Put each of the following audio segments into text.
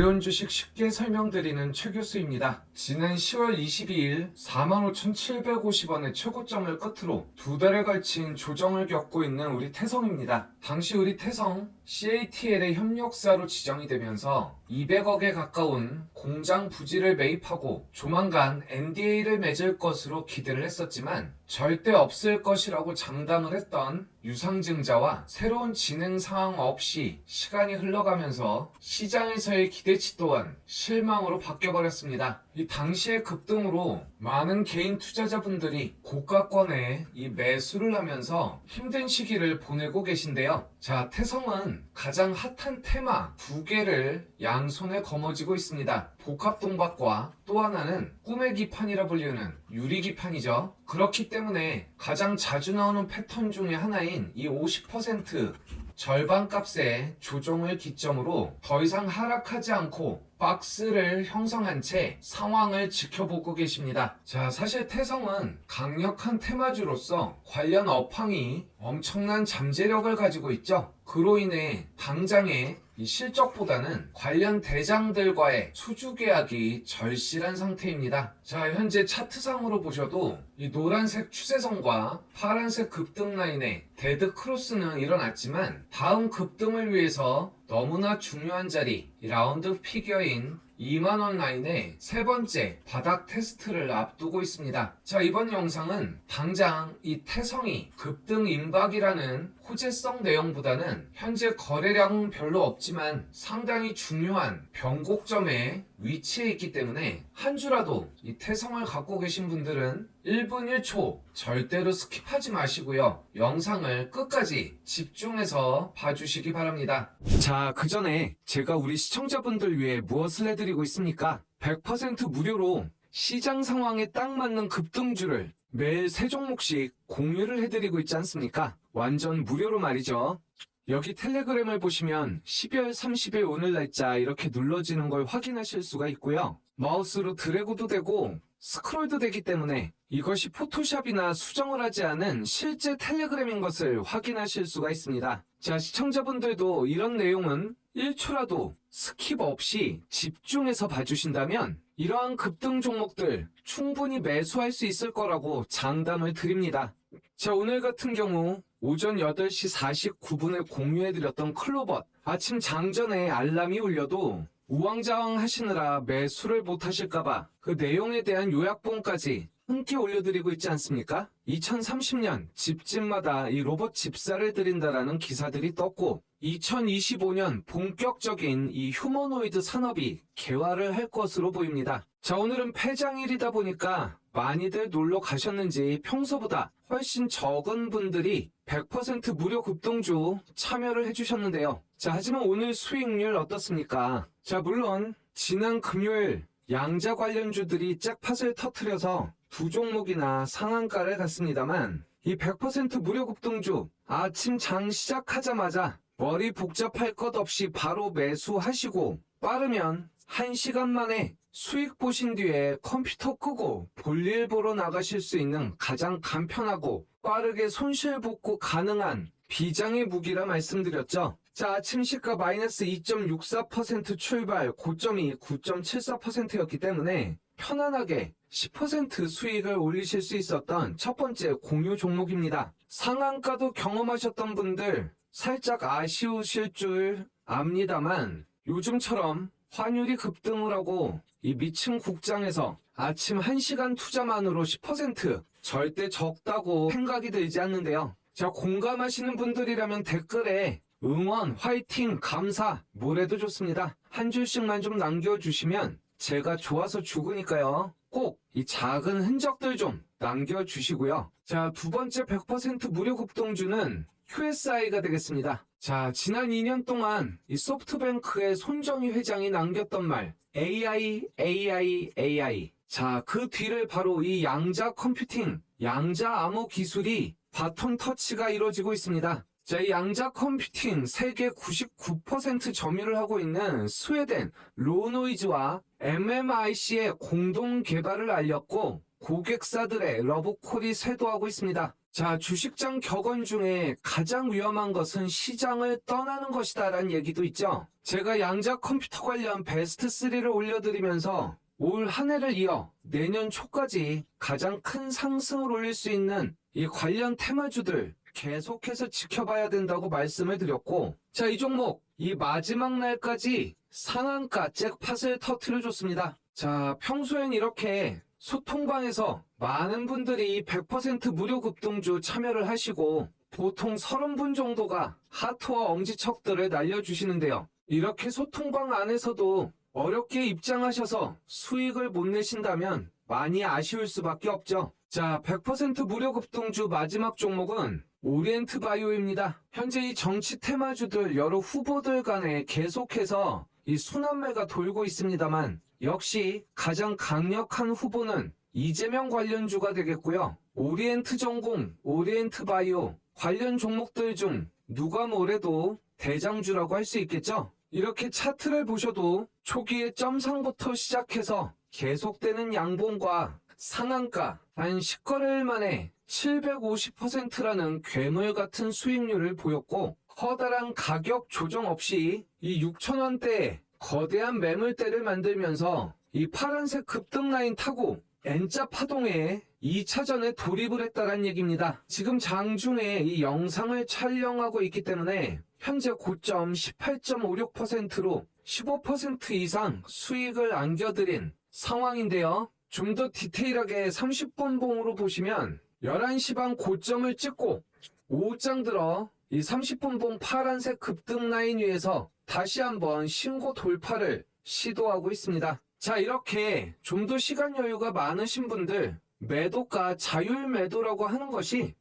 어려운 주식 쉽게 설명드리는 최 교수입니다. 지난 10월 22일 45,750원의 최고점을 끝으로 두 달에 걸친 조정을 겪고 있는 우리 태성입니다. 당시 우리 태성 CATL의 협력사로 지정이 되면서 200억에 가까운 공장 부지를 매입하고 조만간 NDA를 맺을 것으로 기대를 했었지만 절대 없을 것이라고 장담을 했던 유상증자와 새로운 진행 상황 없이 시간이 흘러가면서 시장에서의 기대치 또한 실망으로 바뀌어버렸습니다. 이 당시의 급등으로 많은 개인 투자자분들이 고가권에 이 매수를 하면서 힘든 시기를 보내고 계신데요. 자, 태성은 가장 핫한 테마 두 개를 양손에 거머쥐고 있습니다. 복합동박과 또 하나는 꿈의 기판이라 불리는 유리 기판이죠. 그렇기 때문에 가장 자주 나오는 패턴 중에 하나인 이 50% 절반 값의 조정을 기점으로 더 이상 하락하지 않고 박스를 형성한 채 상황을 지켜보고 계십니다. 자, 사실 태성은 강력한 테마주로서 관련 업황이 엄청난 잠재력을 가지고 있죠. 그로 인해 당장의 이 실적보다는 관련 대장들과의 수주 계약이 절실한 상태입니다. 자, 현재 차트상으로 보셔도 이 노란색 추세선과 파란색 급등 라인의 데드 크로스는 일어났지만 다음 급등을 위해서 너무나 중요한 자리 이 라운드 피겨인 2만원 라인의 세 번째 바닥 테스트를 앞두고 있습니다. 자, 이번 영상은 당장 이 태성이 급등 임박이라는 호재성 내용보다는 현재 거래량은 별로 없지만 상당히 중요한 변곡점에 위치해 있기 때문에 한 주라도 이 태성을 갖고 계신 분들은 1분 1초 절대로 스킵하지 마시고요. 영상을 끝까지 집중해서 봐주시기 바랍니다. 자, 그 전에 제가 우리 시청자분들 위해 무엇을 해드리고 있습니까? 100% 무료로 시장 상황에 딱 맞는 급등주를 매일 세 종목씩 공유를 해드리고 있지 않습니까? 완전 무료로 말이죠. 여기 텔레그램을 보시면 12월 30일 오늘 날짜 이렇게 눌러지는 걸 확인하실 수가 있고요. 마우스로 드래그도 되고 스크롤도 되기 때문에 이것이 포토샵이나 수정을 하지 않은 실제 텔레그램인 것을 확인하실 수가 있습니다. 자, 시청자분들도 이런 내용은 1초라도 스킵 없이 집중해서 봐주신다면 이러한 급등 종목들 충분히 매수할 수 있을 거라고 장담을 드립니다. 자, 오늘 같은 경우 오전 8시 49분에 공유해드렸던 클로벗 아침 장전에 알람이 울려도 우왕좌왕 하시느라 매수를 못 하실까봐 그 내용에 대한 요약본까지 함께 올려드리고 있지 않습니까? 2030년 집집마다 이 로봇 집사를 드린다라는 기사들이 떴고 2025년 본격적인 이 휴머노이드 산업이 개화를 할 것으로 보입니다. 자, 오늘은 폐장일이다 보니까 많이들 놀러 가셨는지 평소보다 훨씬 적은 분들이 100% 무료 급등주 참여를 해주셨는데요. 자, 하지만 오늘 수익률 어떻습니까? 자, 물론 지난 금요일 양자 관련주들이 잭팟을 터트려서 두 종목이나 상한가를 갔습니다만 이 100% 무료 급등주 아침 장 시작하자마자 머리 복잡할 것 없이 바로 매수하시고 빠르면 1시간 만에 수익 보신 뒤에 컴퓨터 끄고 볼일 보러 나가실 수 있는 가장 간편하고 빠르게 손실 복구 가능한 비장의 무기라 말씀드렸죠. 자, 아침 시가 마이너스 2.64% 출발, 고점이 9.74%였기 때문에 편안하게 10% 수익을 올리실 수 있었던 첫 번째 공유 종목입니다. 상한가도 경험하셨던 분들 살짝 아쉬우실 줄 압니다만 요즘처럼 환율이 급등을 하고 이 미층 국장에서 아침 1시간 투자만으로 10% 절대 적다고 생각이 들지 않는데요. 자, 공감하시는 분들이라면 댓글에 응원, 화이팅, 감사, 뭐래도 좋습니다. 한 줄씩만 좀 남겨주시면 제가 좋아서 죽으니까요. 꼭 이 작은 흔적들 좀 남겨주시고요. 자, 두 번째 100% 무료 급동주는 QSI가 되겠습니다. 자, 지난 2년 동안 이 소프트뱅크의 손정희 회장이 남겼던 말 AI, AI, AI. 자, 그 뒤를 바로 이 양자 컴퓨팅, 양자 암호 기술이 바톤 터치가 이루어지고 있습니다. 자, 이 양자 컴퓨팅 세계 99% 점유를 하고 있는 스웨덴 로노이즈와 MMIC의 공동 개발을 알렸고 고객사들의 러브콜이 쇄도하고 있습니다. 자, 주식장 격언 중에 가장 위험한 것은 시장을 떠나는 것이다 라는 얘기도 있죠. 제가 양자 컴퓨터 관련 베스트 3를 올려드리면서 올 한 해를 이어 내년 초까지 가장 큰 상승을 올릴 수 있는 이 관련 테마주들 계속해서 지켜봐야 된다고 말씀을 드렸고, 자, 이 종목, 이 마지막 날까지 상한가 잭팟을 터트려 줬습니다. 자, 평소엔 이렇게 소통방에서 많은 분들이 100% 무료 급등주 참여를 하시고 보통 30분 정도가 하트와 엄지척들을 날려주시는데요. 이렇게 소통방 안에서도 어렵게 입장하셔서 수익을 못 내신다면 많이 아쉬울 수밖에 없죠. 자, 100% 무료 급등주 마지막 종목은 오리엔트 바이오입니다. 현재 이 정치 테마주들 여러 후보들 간에 계속해서 이 순환매가 돌고 있습니다만 역시 가장 강력한 후보는 이재명 관련주가 되겠고요. 오리엔트 전공, 오리엔트 바이오 관련 종목들 중 누가 뭐래도 대장주라고 할 수 있겠죠. 이렇게 차트를 보셔도 초기에 점상부터 시작해서 계속되는 양봉과 상한가 단 10거래일 만에 750%라는 괴물 같은 수익률을 보였고 커다란 가격 조정 없이 이 6천원대에 거대한 매물대를 만들면서 이 파란색 급등 라인 타고 N자 파동에 2차전에 돌입을 했다는 얘기입니다. 지금 장중에 이 영상을 촬영하고 있기 때문에 현재 고점 18.56%로 15% 이상 수익을 안겨드린 상황인데요. 좀 더 디테일하게 30분 봉으로 보시면 11시 반 고점을 찍고 오후장 들어 이 30분 봉 파란색 급등 라인 위에서 다시 한번 신고 돌파를 시도하고 있습니다. 자, 이렇게 좀 더 시간 여유가 많으신 분들 매도가 자율 매도라고 하는 것이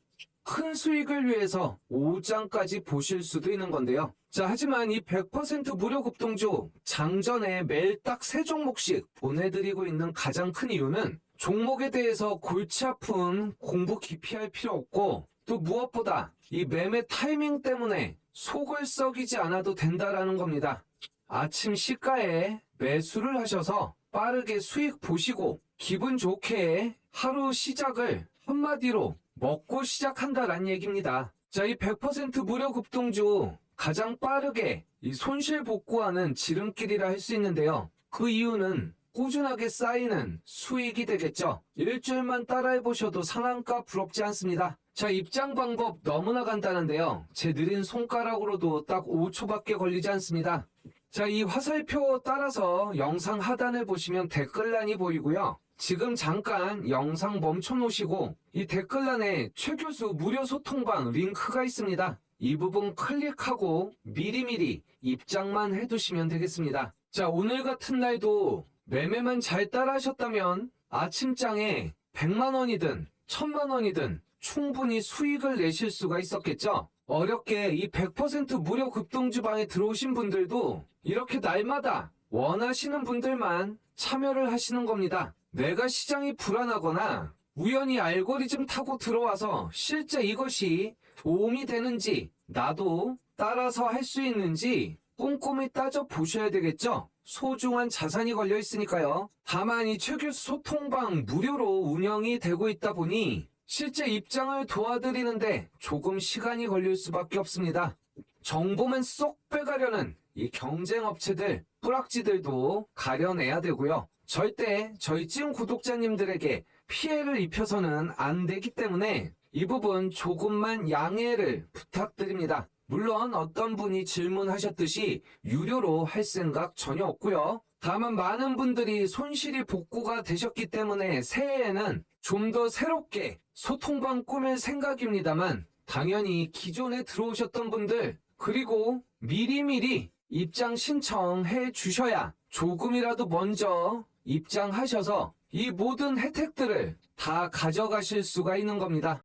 큰 수익을 위해서 오후장까지 보실 수도 있는 건데요. 자, 하지만 이 100% 무료 급등주 장전에 매일 딱세 종목씩 보내드리고 있는 가장 큰 이유는 종목에 대해서 골치 아픈 공부 깊이 할 필요 없고 또 무엇보다 이 매매 타이밍 때문에 속을 썩이지 않아도 된다라는 겁니다. 아침 시가에 매수를 하셔서 빠르게 수익 보시고 기분 좋게 하루 시작을 한마디로 먹고 시작한다란 얘기입니다. 자, 이 100% 무료 급등주 가장 빠르게 이 손실 복구하는 지름길이라 할 수 있는데요. 그 이유는 꾸준하게 쌓이는 수익이 되겠죠. 일주일만 따라해 보셔도 상한가 부럽지 않습니다. 자, 입장 방법 너무나 간단한데요. 제 느린 손가락으로도 딱 5초밖에 걸리지 않습니다. 자, 이 화살표 따라서 영상 하단을 보시면 댓글란이 보이고요. 지금 잠깐 영상 멈춰 놓으시고 이 댓글란에 최 교수 무료 소통방 링크가 있습니다. 이 부분 클릭하고 미리미리 입장만 해두시면 되겠습니다. 자, 오늘 같은 날도 매매만 잘 따라 하셨다면 아침장에 100만 원이든 1000만 원이든 충분히 수익을 내실 수가 있었겠죠? 어렵게 이 100% 무료 급등주방에 들어오신 분들도 이렇게 날마다 원하시는 분들만 참여를 하시는 겁니다. 내가 시장이 불안하거나 우연히 알고리즘 타고 들어와서 실제 이것이 도움이 되는지 나도 따라서 할 수 있는지 꼼꼼히 따져 보셔야 되겠죠? 소중한 자산이 걸려 있으니까요. 다만 이 최교수 소통방 무료로 운영이 되고 있다 보니 실제 입장을 도와드리는데 조금 시간이 걸릴 수밖에 없습니다. 정보만 쏙 빼가려는 이 경쟁 업체들, 뿌락지들도 가려내야 되고요. 절대 저희 찐 구독자님들에게 피해를 입혀서는 안 되기 때문에 이 부분 조금만 양해를 부탁드립니다. 물론 어떤 분이 질문하셨듯이 유료로 할 생각 전혀 없고요. 다만 많은 분들이 손실이 복구가 되셨기 때문에 새해에는 좀 더 새롭게 소통방 꾸밀 생각입니다만 당연히 기존에 들어오셨던 분들 그리고 미리미리 입장 신청해 주셔야 조금이라도 먼저 입장하셔서 이 모든 혜택들을 다 가져가실 수가 있는 겁니다.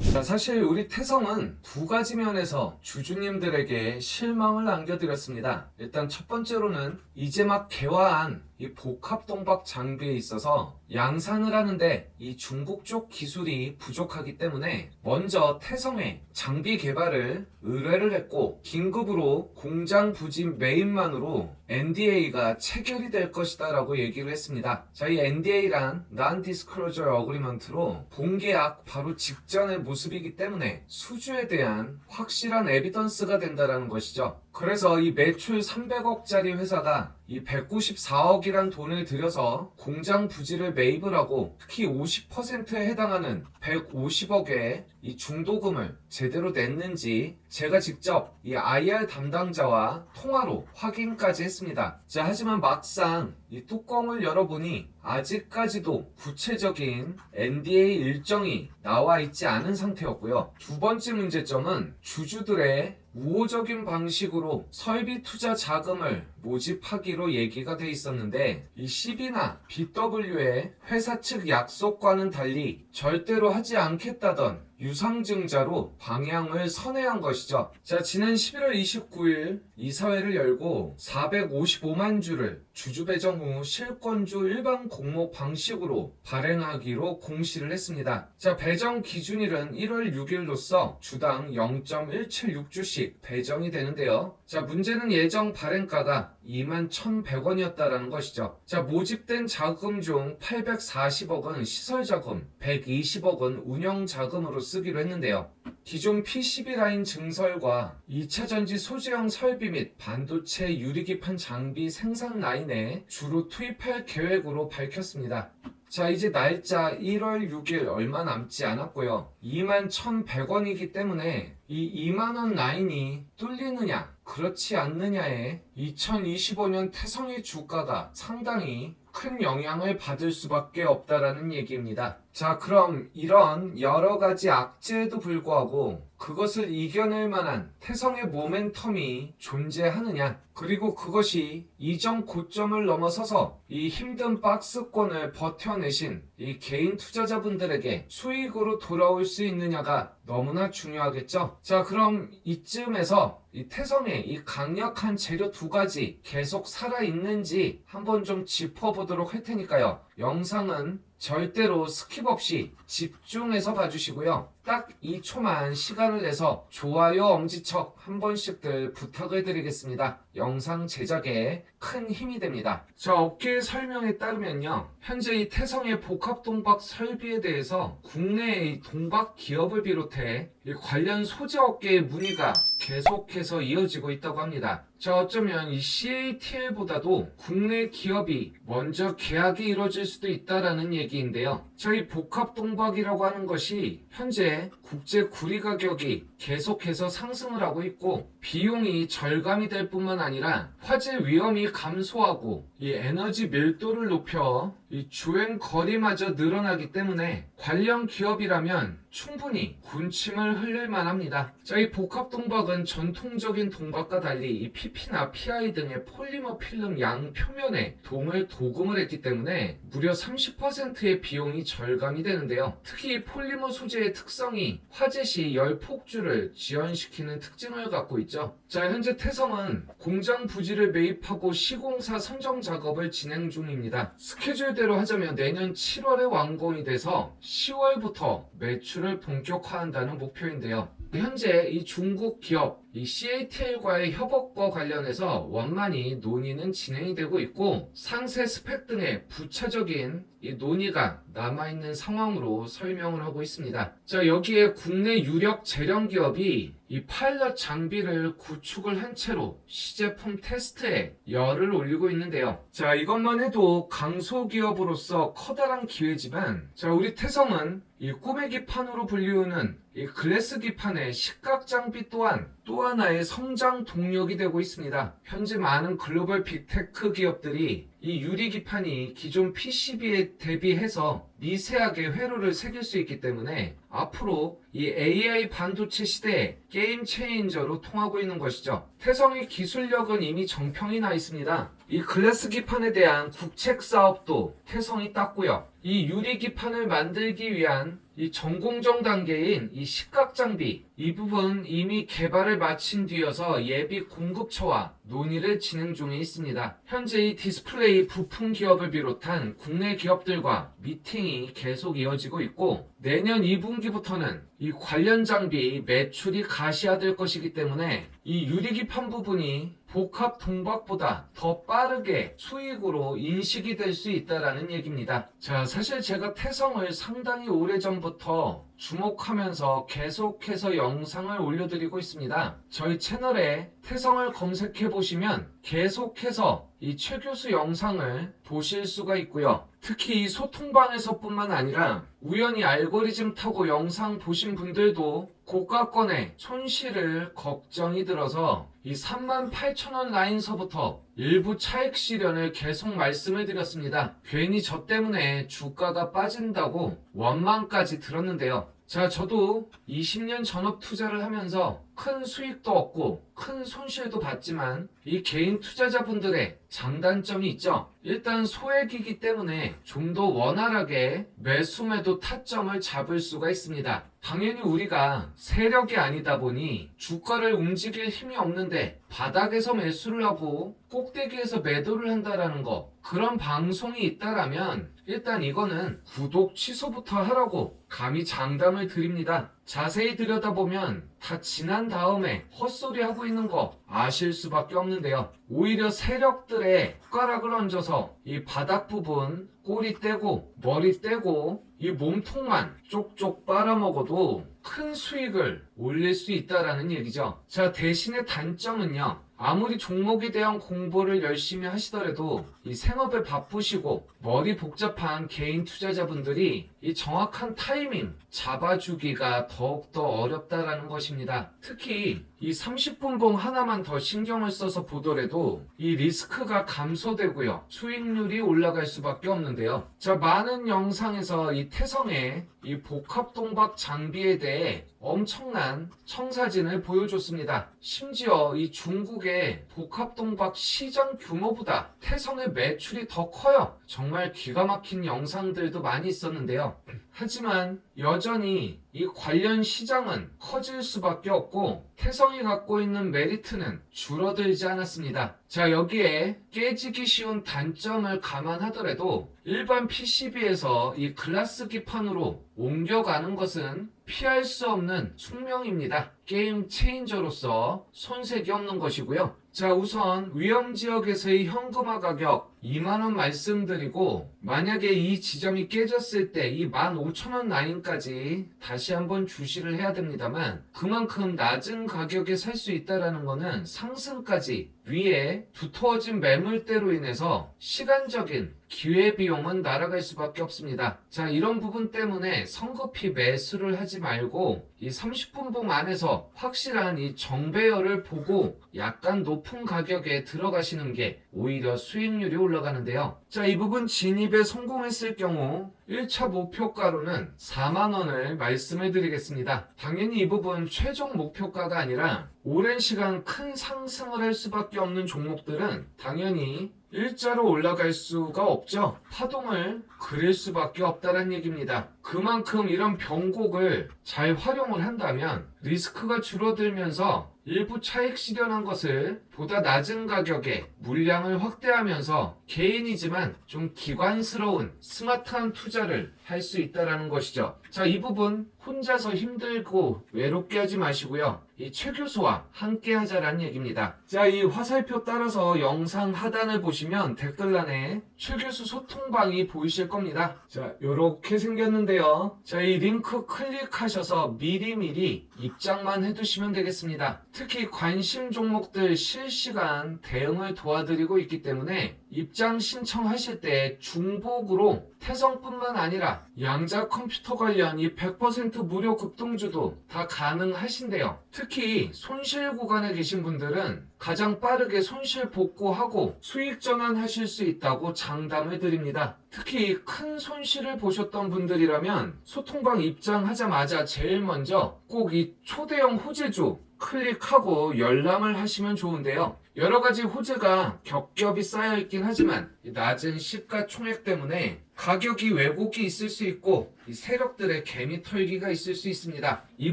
자, 사실 우리 태성은 두 가지 면에서 주주님들에게 실망을 안겨드렸습니다. 일단 첫 번째로는 이제 막 개화한 이 복합 동박 장비에 있어서 양산을 하는데 이 중국 쪽 기술이 부족하기 때문에 먼저 태성의 장비 개발을 의뢰를 했고 긴급으로 공장 부지 매입만으로 NDA가 체결이 될 것이다 라고 얘기를 했습니다. 자, 이 NDA란 Non-Disclosure Agreement로 본계약 바로 직전의 모습이기 때문에 수주에 대한 확실한 에비던스가 된다라는 것이죠. 그래서 이 매출 300억짜리 회사가 이 194억이란 돈을 들여서 공장 부지를 매입을 하고 특히 50%에 해당하는 150억의 이 중도금을 제대로 냈는지 제가 직접 이 IR 담당자와 통화로 확인까지 했습니다. 자, 하지만 막상 이 뚜껑을 열어보니 아직까지도 구체적인 NDA 일정이 나와 있지 않은 상태였고요. 두 번째 문제점은 주주들의 우호적인 방식으로 설비 투자 자금을 모집하기로 얘기가 돼 있었는데 이 CB나 BW의 회사 측 약속과는 달리 절대로 하지 않겠다던 유상증자로 방향을 선회한 것이죠. 자, 지난 11월 29일 이사회를 열고 455만 주를 주주 배정 후 실권주 일반 공모 방식으로 발행하기로 공시를 했습니다. 자, 배정 기준일은 1월 6일로서 주당 0.176주씩 배정이 되는데요. 자, 문제는 예정 발행가가 2만 1,100원이었다라는 것이죠. 자, 모집된 자금 중 840억은 시설 자금, 120억은 운영 자금으로 쓰기로 했는데요. 기존 PCB 라인 증설과 2차 전지 소재형 설비 및 반도체 유리기판 장비 생산 라인에 주로 투입할 계획으로 밝혔습니다. 자, 이제 날짜 1월 6일 얼마 남지 않았고요. 2만 1,100원이기 때문에 이 2만원 라인이 뚫리느냐, 그렇지 않느냐에 2025년 태성의 주가가 상당히 큰 영향을 받을 수밖에 없다라는 얘기입니다. 자, 그럼 이런 여러 가지 악재에도 불구하고 그것을 이겨낼 만한 태성의 모멘텀이 존재하느냐, 그리고 그것이 이전 고점을 넘어서서 이 힘든 박스권을 버텨내신 이 개인 투자자분들에게 수익으로 돌아올 수 있느냐가 너무나 중요하겠죠. 자, 그럼 이쯤에서 이 태성의 이 강력한 재료 두 가지 계속 살아있는지 한번 좀 짚어보도록 할 테니까요. 영상은 절대로 스킵 없이 집중해서 봐주시고요. 딱 2초만 시간을 내서 좋아요 엄지척 한 번씩들 부탁을 드리겠습니다. 영상 제작에 큰 힘이 됩니다. 자, 업계 설명에 따르면요. 현재 이 태성의 복합 동박 설비에 대해서 국내의 동박 기업을 비롯해 이 관련 소재 업계의 문의가 계속해서 이어지고 있다고 합니다. 자, 어쩌면 이 CATL보다도 국내 기업이 먼저 계약이 이루어질 수도 있다라는 얘기인데요. 저희 복합동박이라고 하는 것이 현재 국제 구리 가격이 계속해서 상승을 하고 있고 비용이 절감이 될 뿐만 아니라 화재 위험이 감소하고 이 에너지 밀도를 높여 이 주행 거리마저 늘어나기 때문에 관련 기업이라면 충분히 군침을 흘릴 만합니다. 자, 이 복합 동박은 전통적인 동박과 달리 이 PP나 PI 등의 폴리머 필름 양 표면에 동을 도금을 했기 때문에 무려 30%의 비용이 절감이 되는데요. 특히 이 폴리머 소재의 특성이 화재 시 열 폭주를 지연시키는 특징을 갖고 있죠. 자, 현재 태성은 공장 부지를 매입하고 시공사 선정 작업을 진행 중입니다. 스케줄 대로 하자면 내년 7월에 완공이 돼서 10월부터 매출을 본격화한다는 목표인데요. 현재 이 중국 기업 이 CATL과의 협업과 관련해서 원만히 논의는 진행이 되고 있고 상세 스펙 등의 부차적인 이 논의가 남아있는 상황으로 설명을 하고 있습니다. 자 여기에 국내 유력 재련 기업이 이 파일럿 장비를 구축을 한 채로 시제품 테스트에 열을 올리고 있는데요. 자 이것만 해도 강소기업으로서 커다란 기회지만 자 우리 태성은 이 꼬매기판으로 불리우는 이 글래스 기판의 식각 장비 또한 또 하나의 성장 동력이 되고 있습니다. 현재 많은 글로벌 빅테크 기업들이 이 유리 기판이 기존 PCB에 대비해서 미세하게 회로를 새길 수 있기 때문에 앞으로 이 AI 반도체 시대에 게임 체인저로 통하고 있는 것이죠. 태성의 기술력은 이미 정평이 나 있습니다. 이 글래스 기판에 대한 국책 사업도 태성이 땄고요. 이 유리 기판을 만들기 위한 이 전공정 단계인 이 식각 장비 이 부분 이미 개발을 마친 뒤여서 예비 공급처와 논의를 진행 중에 있습니다. 현재 이 디스플레이 부품 기업을 비롯한 국내 기업들과 미팅이 계속 이어지고 있고 내년 2분기부터는 이 관련 장비 매출이 가시화될 것이기 때문에 이 유리기판 부분이 복합 동박보다 더 빠르게 수익으로 인식이 될 수 있다라는 얘기입니다. 자, 사실 제가 태성을 상당히 오래전부터 주목하면서 계속해서 영상을 올려드리고 있습니다. 저희 채널에 태성을 검색해 보시면 계속해서 이 최 교수 영상을 보실 수가 있고요. 특히 이 소통방에서뿐만 아니라 우연히 알고리즘 타고 영상 보신 분들도 고가권의 손실을 걱정이 들어서 이 38,000원 라인서부터 일부 차익 실현을 계속 말씀을 드렸습니다. 괜히 저 때문에 주가가 빠진다고 원망까지 들었는데요. 자, 저도 20년 전업 투자를 하면서 큰 수익도 얻고 큰 손실도 봤지만 이 개인 투자자분들의 장단점이 있죠. 일단 소액이기 때문에 좀 더 원활하게 매수 매도 타점을 잡을 수가 있습니다. 당연히 우리가 세력이 아니다 보니 주가를 움직일 힘이 없는데 바닥에서 매수를 하고 꼭대기에서 매도를 한다라는 거 그런 방송이 있다라면 일단 이거는 구독 취소부터 하라고 감히 장담을 드립니다. 자세히 들여다보면 다 지난 다음에 헛소리 하고 있는 거 아실 수밖에 없는데요. 오히려 세력들의 숟가락을 얹어서 이 바닥 부분 꼬리 떼고 머리 떼고 이 몸통만 쪽쪽 빨아먹어도 큰 수익을 올릴 수 있다라는 얘기죠. 자, 대신에 단점은요. 아무리 종목에 대한 공부를 열심히 하시더라도 이 생업에 바쁘시고 머리 복잡한 개인 투자자분들이 이 정확한 타이밍 잡아주기가 더욱더 어렵다라는 것입니다. 특히 이 30분봉 하나만 더 신경을 써서 보더라도 이 리스크가 감소되고요. 수익률이 올라갈 수밖에 없는데요. 자, 많은 영상에서 이 태성의 이 복합 동박 장비에 대해 엄청난 청사진을 보여줬습니다. 심지어 이 중국의 복합동박 시장 규모보다 태성의 매출이 더 커요. 정말 기가 막힌 영상들도 많이 있었는데요. 하지만 여전히 이 관련 시장은 커질 수밖에 없고 태성이 갖고 있는 메리트는 줄어들지 않았습니다. 자 여기에 깨지기 쉬운 단점을 감안하더라도 일반 PCB에서 이 글라스 기판으로 옮겨가는 것은 피할 수 없는 숙명입니다. 게임 체인저로서 손색이 없는 것이고요. 자, 우선 위험 지역에서의 현금화 가격 2만원 말씀드리고, 만약에 이 지점이 깨졌을 때 이 15,000원 라인까지 다시 한번 주시를 해야 됩니다만, 그만큼 낮은 가격에 살 수 있다라는 거는 상승까지 위에 두터워진 매물대로 인해서 시간적인 기회비용은 날아갈 수밖에 없습니다. 자, 이런 부분 때문에 성급히 매수를 하지 말고 이 30분봉 안에서 확실한 이 정배열을 보고 약간 높은 가격에 들어가시는 게 오히려 수익률이 올라 가는데요. 자, 이 부분 진입에 성공했을 경우 1차 목표가로는 4만원을 말씀을 드리겠습니다. 당연히 이 부분 최종 목표가가 아니라 오랜 시간 큰 상승을 할 수밖에 없는 종목들은 당연히 일자로 올라갈 수가 없죠. 파동을 그릴 수밖에 없다는 얘기입니다. 그만큼 이런 변곡을 잘 활용을 한다면 리스크가 줄어들면서 일부 차익 실현한 것을 보다 낮은 가격에 물량을 확대하면서 개인이지만 좀 기관스러운 스마트한 투자를 할 수 있다라는 것이죠. 자, 이 부분 혼자서 힘들고 외롭게 하지 마시고요. 이 최 교수와 함께 하자라는 얘기입니다. 자, 이 화살표 따라서 영상 하단을 보시면 댓글란에 최 교수 소통방이 보이실 겁니다. 자, 요렇게 생겼는데요. 자, 이 링크 클릭하셔서 미리미리 입장만 해두시면 되겠습니다. 특히 관심 종목들 실시간 대응을 도와드리고 있기 때문에 입장 신청하실 때 중복으로 태성뿐만 아니라 양자 컴퓨터 관련 이 100% 무료 급등주도 다 가능하신데요. 특히 손실 구간에 계신 분들은 가장 빠르게 손실 복구하고 수익 전환하실 수 있다고 장담을 드립니다. 특히 큰 손실을 보셨던 분들이라면 소통방 입장하자마자 제일 먼저 꼭 이 초대형 호재주 클릭하고 열람을 하시면 좋은데요. 여러 가지 호재가 겹겹이 쌓여 있긴 하지만 이 낮은 시가 총액 때문에 가격이 왜곡이 있을 수 있고 이 세력들의 개미 털기가 있을 수 있습니다. 이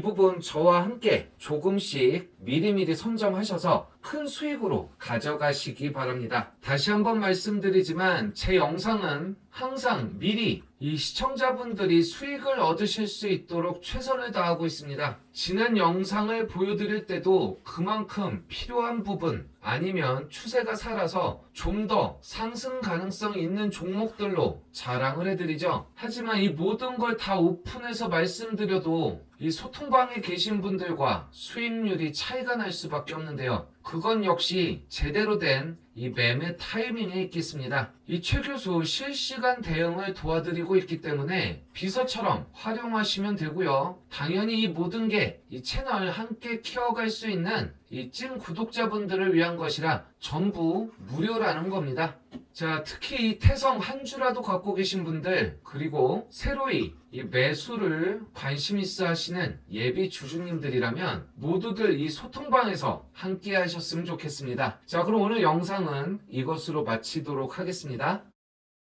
부분 저와 함께 조금씩 미리미리 선점하셔서 큰 수익으로 가져가시기 바랍니다. 다시 한번 말씀드리지만 제 영상은 항상 미리 이 시청자분들이 수익을 얻으실 수 있도록 최선을 다하고 있습니다. 지난 영상을 보여드릴 때도 그만큼 필요한 부분 아니면 추세가 살아서 좀 더 상승 가능성이 있는 종목들로 자랑을 해드리죠. 하지만 이 모든 걸 다 오픈해서 말씀드려도 이 소통방에 계신 분들과 수익률이 차이가 날 수밖에 없는데요. 그건 역시 제대로 된 이 매매 타이밍에 있겠습니다. 이 최 교수 실시간 대응을 도와드리고 있기 때문에 비서처럼 활용하시면 되고요. 당연히 이 모든 게 이 채널 함께 키워갈 수 있는 이 찐 구독자분들을 위한 것이라 전부 무료라는 겁니다. 자, 특히 이 태성 한 주라도 갖고 계신 분들, 그리고 새로이 이 매수를 관심 있어 하시는 예비 주주님들이라면 모두들 이 소통방에서 함께 하셨으면 좋겠습니다. 자, 그럼 오늘 영상은 이것으로 마치도록 하겠습니다.